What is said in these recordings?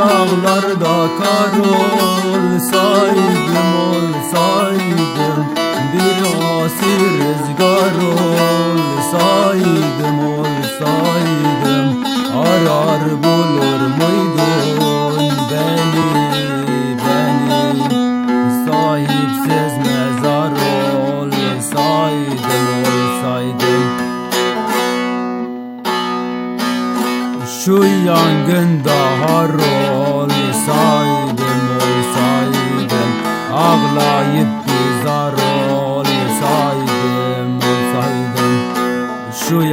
Rüzgarda kar olsaydım olsaydım Bir asi rüzgar olsaydım olsaydım Arar bulur muydun beni beni? Sahipsiz mezar olsaydım olsaydım Şu yangında har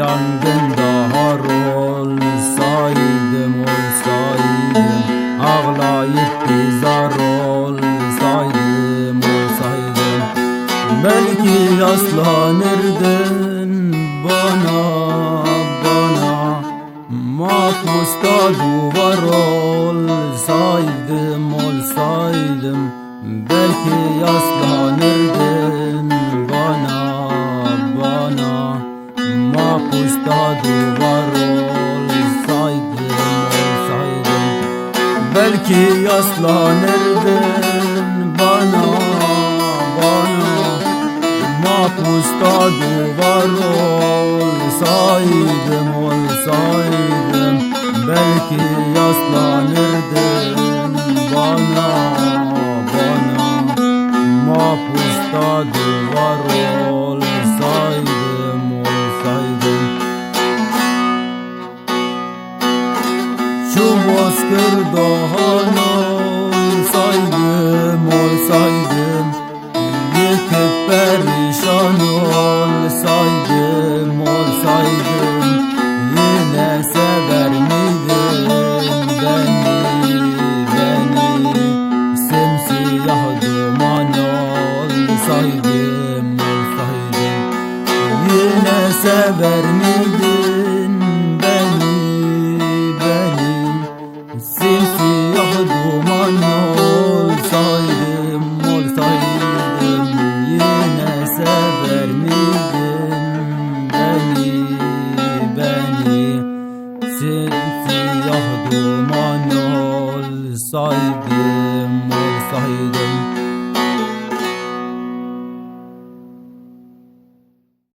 Şu yangında har olsaydım olsaydım Ağlayıp bizar olsaydım olsaydım. Belki yaslanırdın bana bana. Mahpusta duvar olsaydım olsaydım Belki yaslanırdın Belki yaslanırdın bana bana Mahpusta duvar olsaydım olsaydım. Belki yaslanırdın bana bana Mahpusta duvar olsaydım bozkırda hala olsaydım olsaydım Yıkıp perişan olsaydım olsaydım Yine sever miydin beni beni? Simsiyah duman olsaydım olsaydım Yine sever miydin siyah duman olsaydım olsaydım yine sever miydin beni beni? Siyah duman olsaydım